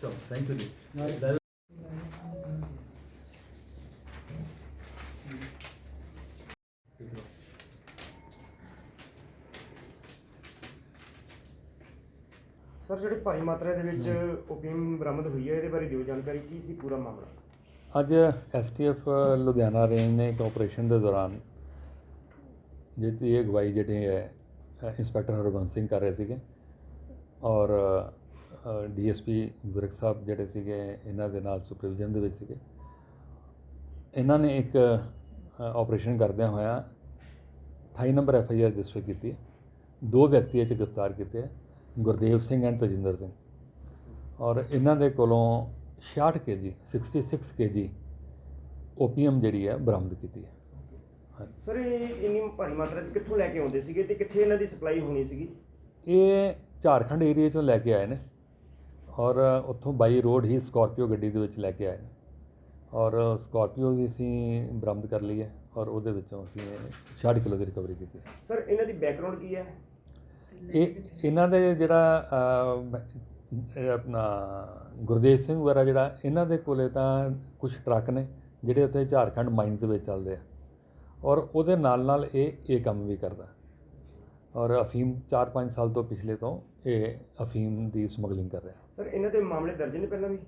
ਚਲੋ thank you ਜੀ sir, ਜਿਹੜੀ ਭਾਰੀ ਮਾਤਰਾ ਦੇ ਵਿੱਚ ਓਪੀਮ ਬਰਾਮਦ ਹੋਈ ਹੈ, ਇਹਦੇ ਬਾਰੇ ਦਿਓ ਜਾਣਕਾਰੀ, ਕੀ ਸੀ ਪੂਰਾ ਮਾਮਲਾ? ਅੱਜ ਐਸਟੀਐਫ ਲੁਧਿਆਣਾ ਰੇਂਜ ਨੇ ਇੱਕ ਆਪਰੇਸ਼ਨ ਦੇ ਦੌਰਾਨ ਜਿਹਦੀ ਅਗਵਾਈ ਜਿਹੜੀ ਹੈ ਇੰਸਪੈਕਟਰ ਹਰਬੰਸ ਸਿੰਘ ਕਰ ਰਹੇ ਸੀਗੇ ਔਰ ਡੀਐਸਪੀ ਵਿਰਕ ਸਾਹਿਬ ਜਿਹੜੇ ਸੀਗੇ, ਇਹਨਾਂ ਦੇ ਨਾਲ ਸੁਪਰਵਿਜ਼ਨ ਦੇ ਵਿੱਚ ਸੀਗੇ। ਇਹਨਾਂ ਨੇ ਇੱਕ ਆਪਰੇਸ਼ਨ ਕਰਦਿਆਂ ਹੋਇਆ 28 number F I R register ਕੀਤੀ। ਦੋ ਵਿਅਕਤੀ ਇਹ 'ਚ ਗ੍ਰਿਫਤਾਰ ਕੀਤੇ ਗੁਰਦੇਵ ਸਿੰਘ ਐਂਡ ਤਜਿੰਦਰ ਸਿੰਘ। ਔਰ ਇਹਨਾਂ ਦੇ ਕੋਲੋਂ 66 ਕੇਜੀ 66 ਕੇਜੀ ਓਪੀਅਮ ਜਿਹੜੀ ਹੈ ਬਰਾਮਦ ਕੀਤੀ ਹੈ ਸਰ ਇਹ ਇੰਨੀ ਭਾਰੀ ਮਾਤਰਾ 'ਚ ਕਿੱਥੋਂ ਲੈ ਕੇ ਆਉਂਦੇ ਸੀਗੇ ਤੇ ਕਿੱਥੇ ਇਹਨਾਂ ਦੀ ਸਪਲਾਈ ਹੋਣੀ ਸੀਗੀ? ਇਹ ਝਾਰਖੰਡ ਏਰੀਆ ਚੋਂ ਲੈ ਕੇ ਆਏ ਨੇ ਔਰ ਉੱਥੋਂ ਬਾਈ ਰੋਡ ਹੀ ਸਕਾਰਪੀਓ ਗੱਡੀ ਦੇ ਵਿੱਚ ਲੈ ਕੇ ਆਏ ਨੇ। ਔਰ ਸਕਾਰਪੀਓ ਵੀ ਅਸੀਂ ਬਰਾਮਦ ਕਰ ਲਈ ਹੈ ਔਰ ਉਹਦੇ ਵਿੱਚੋਂ ਅਸੀਂ 60 ਕਿਲੋ ਦੀ ਰਿਕਵਰੀ ਕੀਤੀ ਹੈ। ਸਰ ਇਹਨਾਂ ਦੀ ਬੈਕਗ੍ਰਾਉਂਡ ਕੀ ਹੈ? ਇਹ ਇਹਨਾਂ ਦੇ ਜਿਹੜਾ ਆਪਣਾ ਗੁਰਦੇਵ ਸਿੰਘ ਵਗੈਰਾ ਜਿਹੜਾ ਇਹਨਾਂ ਦੇ ਕੋਲੇ ਤਾਂ ਕੁਝ ਟਰੱਕ ਨੇ ਜਿਹੜੇ ਉੱਥੇ ਝਾਰਖੰਡ ਮਾਈਨਸ ਦੇ ਵਿੱਚ ਚੱਲਦੇ ਆ। ਔਰ ਉਹਦੇ ਨਾਲ ਨਾਲ ਇਹ ਇਹ ਕੰਮ ਵੀ ਕਰਦਾ। ਔਰ ਅਫੀਮ 4-5 ਸਾਲ ਤੋਂ ਪਿਛਲੇ ਤੋਂ ਇਹ ਅਫੀਮ ਦੀ ਸਮਗਲਿੰਗ ਕਰ ਰਿਹਾ। ਸਰ ਇਹਨਾਂ ਦੇ ਮਾਮਲੇ ਦਰਜ ਨੇ ਪਹਿਲਾਂ ਵੀ?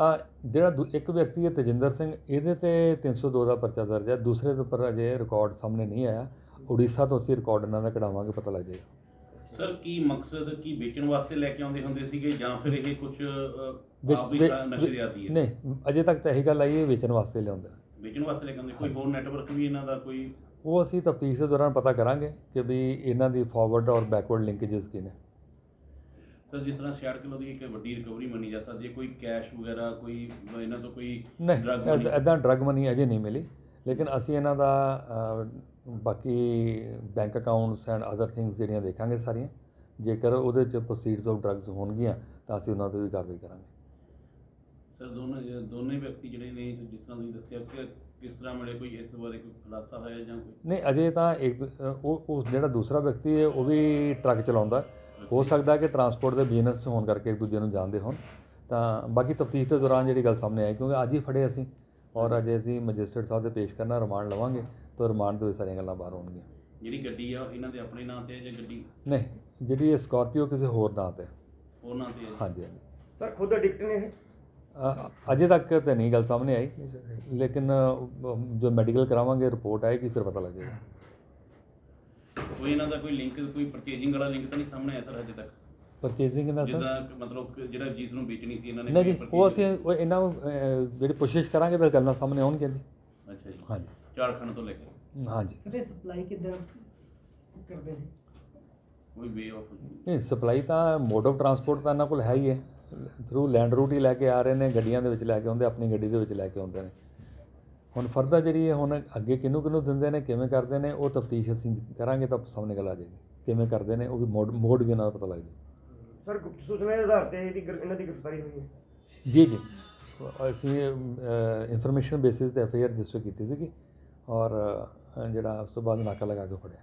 ਆ ਜਿਹੜਾ ਦੂ- ਇੱਕ ਵਿਅਕਤੀ ਹੈ ਤਜਿੰਦਰ ਸਿੰਘ ਇਹਦੇ ਤੇ 302 ਦਾ ਪਰਚਾ ਦਰਜ ਹੈ। ਦੂਸਰੇ ਦੇ ਉੱਪਰ ਅਜੇ ਰਿਕਾਰਡ ਸਾਹਮਣੇ ਨਹੀਂ ਆਇਆ। ਉੜੀਸਾ ਤੋਂ ਅਸੀਂ ਰਿਕਾਰਡ ਇਹਨਾਂ ਦਾ ਕਢਾਵਾਂਗੇ ਪਤਾ ਲੱਗ ਜਾਏਗਾ। ਸਰ ਕੀ ਮਕਸਦ ਕੀ ਵੇਚਣ ਵਾਸਤੇ ਲੈ ਕੇ ਆਉਂਦੇ ਹੁੰਦੇ ਸੀਗੇ ਜਾਂ ਫਿਰ ਇਹ ਕੁਝ ਆਪ ਵੀ ਨਸ਼ੇ ਦੇ ਆਦੀ ਹੈ? ਨਹੀਂ ਅਜੇ ਤੱਕ ਤਾਂ ਇਹੀ ਗੱਲ ਆਈ ਹੈ ਵੇਚਣ ਵਾਸਤੇ ਲਿਆਉਂਦੇ ਨੇ। ਵੇਚਣ ਵਾਸਤੇ ਲੈ ਕੇ ਆਉਂਦੇ ਕੋਈ ਹੋਰ ਨੈਟਵਰਕ ਵੀ ਇਹਨਾਂ ਦਾ ਕੋਈ? ਉਹ ਅਸੀਂ ਤਫਤੀਸ਼ ਦੇ ਦੌਰਾਨ ਪਤਾ ਕਰਾਂਗੇ ਕਿ ਵੀ ਇਹਨਾਂ ਦੀ ਫਾਰਵਰਡ ਔਰ ਬੈਕਵਰਡ ਲਿੰਕੇजेस ਕੀ ਨੇ ਸਰ ਜਿਸ ਤਰ੍ਹਾਂ 66 ਕਿਲੋ ਦੀ ਇੱਕ ਵੱਡੀ ਰਿਕਵਰੀ ਮੰਨੀ ਜਾ ਸਕਦੀ ਹੈ ਕੋਈ ਕੈਸ਼ ਵਗੈਰਾ ਕੋਈ ਇਹਨਾਂ ਤੋਂ ਕੋਈ ਨਹੀਂ drug money? ਐਦਾਂ ਡਰਗ ਮਨੀ ਅਜੇ ਨਹੀਂ ਮਿਲੀ ਲੇਕਿਨ ਅਸੀਂ ਇਹਨਾਂ ਦਾ ਬਾਕੀ bank accounts and other things ਜਿਹੜੀਆਂ ਦੇਖਾਂਗੇ ਸਾਰੀਆਂ ਜੇਕਰ ਉਹਦੇ ਚ ਪ੍ਰੋਸੀਡਸ ਆਫ ਡਰੱਗਸ ਹੋਣਗੀਆਂ ਤਾਂ ਅਸੀਂ ਉਹਨਾਂ ਤੇ ਵੀ ਕਾਰਵਾਈ ਕਰਾਂਗੇ। ਸਰ ਦੋਨੇ ਦੋਨੇ ਵਿਅਕਤੀ ਜਿਹੜੇ ਨੇ ਜਿਸ ਤਰ੍ਹਾਂ ਤੁਸੀਂ ਦੱਸਿਆ ਕਿ ਕਿਸ ਤਰ੍ਹਾਂ ਮਿਲੇ ਕੋਈ ਇਸ ਬਾਰੇ ਕੋਈ ਖੁਲਾਸਾ ਹੋਇਆ ਜਾਂ ਕੋਈ? ਨਹੀਂ ਅਜੇ ਤਾਂ ਇੱਕ ਉਹ ਉਹ ਜਿਹੜਾ ਦੂਸਰਾ ਵਿਅਕਤੀ ਹੈ ਉਹ ਵੀ ਟਰੱਕ ਚਲਾਉਂਦਾ ਹੋ। ਸਕਦਾ ਕਿ ਟਰਾਂਸਪੋਰਟ ਦੇ ਬਿਜ਼ਨਸ ਹੋਣ ਕਰਕੇ ਇੱਕ ਦੂਜੇ ਨੂੰ ਜਾਣਦੇ ਹੋਣ। ਤਾਂ ਬਾਕੀ ਤਫਤੀਸ਼ ਦੇ ਦੌਰਾਨ ਜਿਹੜੀ ਗੱਲ ਸਾਹਮਣੇ ਆਈ ਕਿਉਂਕਿ ਅੱਜ ਹੀ ਫੜੇ ਅਸੀਂ ਔਰ ਅਜੇ ਅਸੀਂ ਮੈਜਿਸਟਰੇਟ ਸਾਹਿਬ ਦੇ ਪੇਸ਼ ਕਰਨਾ ਰਿਮਾਂਡ ਲਵਾਂਗੇ ਤਾਂ ਰਿਮਾਂਡ ਦੇ ਵਿੱਚ ਸਾਰੀਆਂ ਗੱਲਾਂ ਬਾਹਰ ਆਉਣਗੀਆਂ ਜਿਹੜੀ ਗੱਡੀ ਆ ਇਹਨਾਂ ਦੇ ਆਪਣੇ ਨਾਂ ਤੇ ਹੈ ਜਾਂ ਗੱਡੀ? ਨਹੀਂ ਜਿਹੜੀ ਇਹ ਸਕਾਰਪੀਓ ਕਿਸੇ ਹੋਰ ਨਾਂ ਤੇ ਉਹਨਾਂ ਤੇ ਹੈ। ਜੀ? ਹਾਂਜੀ ਹਾਂਜੀ। ਸਰ ਖੁਦ ਐਡਿਕਟ ਨੇ ਇਹ? ਅਜੇ ਤੱਕ ਤੇ ਨਹੀਂ ਗੱਲ ਸਾਹਮਣੇ ਆਈ ਲੇਕਿਨ ਜੋ ਮੈਡੀਕਲ ਕਰਾਵਾਂਗੇ ਰਿਪੋਰਟ ਆਏਗੀ ਫਿਰ ਪਤਾ ਲੱਗੇਗਾ। ਕੋਈ ਇਹਨਾਂ ਦਾ ਕੋਈ ਲਿੰਕ ਕੋਈ ਪਰਚੇਜਿੰਗ ਵਾਲਾ ਲਿੰਕ ਤਾਂ ਨਹੀਂ ਸਾਹਮਣੇ ਆਇਆ ਸਰ ਅਜੇ ਤੱਕ? ਪਰਚੇਜ਼ਿੰਗ ਦਾ ਸਰ? ਮਤਲਬ ਜਿਹੜਾ ਚੀਜ਼ ਨੂੰ ਵੇਚਣੀ ਸੀ ਇਹਨਾਂ ਨੇ ਨਹੀਂ ਉਹ ਅਸੀਂ ਉਹ ਇਹਨਾਂ ਨੂੰ ਜਿਹੜੀ ਕੋਸ਼ਿਸ਼ ਕਰਾਂਗੇ ਫਿਰ ਗੱਲਾਂ ਸਾਹਮਣੇ ਆਉਣਗੀਆਂ ਜੀ। ਅੱਛਾ ਜੀ। ਹਾਂਜੀ। ਝਾਰਖੰਡ ਤੋਂ ਲੈ ਕੇ? ਹਾਂਜੀ। ਤੇ ਸਪਲਾਈ ਕਿੱਦਾਂ ਕਰਦੇ ਨੇ? ਕੋਈ ਵੇ ਆਫ ਨਹੀਂ ਸਪਲਾਈ ਤਾਂ ਮੋਡ ਆਫ ਟਰਾਂਸਪੋਰਟ ਤਾਂ ਇਹਨਾਂ ਕੋਲ ਹੈ ਹੀ ਹੈ। ਥਰੂ ਲੈਂਡ ਰੂਟ ਹੀ ਲੈ ਕੇ ਆ ਰਹੇ ਨੇ ਗੱਡੀਆਂ ਦੇ ਵਿੱਚ ਲੈ ਕੇ ਆਉਂਦੇ ਆਪਣੀ ਗੱਡੀ ਦੇ ਵਿੱਚ ਲੈ ਕੇ ਆਉਂਦੇ ਨੇ। ਹੁਣ ਫਰਦਰ ਜਿਹੜੀ ਇਹ ਹੁਣ ਅੱਗੇ ਕਿਹਨੂੰ ਕਿਹਨੂੰ ਦਿੰਦੇ ਨੇ ਕਿਵੇਂ ਕਰਦੇ ਨੇ ਉਹ ਤਫਤੀਸ਼ ਅਸੀਂ ਕਰਾਂਗੇ ਤਾਂ ਸਾਹਮਣੇ ਗੱਲ ਆ ਜਾਏਗੀ। ਕਿਵੇਂ ਕਰਦੇ ਨੇ ਉਹ ਵੀ ਮੋਡ ਮੋਡ ਵੀ ਦਾ ਪਤਾ ਲੱਗ ਜਾਏ ਸਰ ਗੁਪਤ ਸੂਚਨਾ ਦੇ ਆਧਾਰ ਤੇ ਇਹਦੀ ਇਹਨਾਂ ਦੀ ਗ੍ਰਿਫਤਾਰੀ ਹੋਈ ਹੈ। ਜੀ ਜੀ। ਅਸੀਂ ਇਨਫੋਰਮੇਸ਼ਨ ਬੇਸਿਸ ਤੇ ਐਫ ਆਈ ਆਰ ਰਜਿਸਟਰ ਕੀਤੀ ਸੀਗੀ ਔਰ ਜਿਹੜਾ ਉਸ ਤੋਂ ਬਾਅਦ ਨਾਕਾ ਲਗਾ ਕੇ ਫੜਿਆ।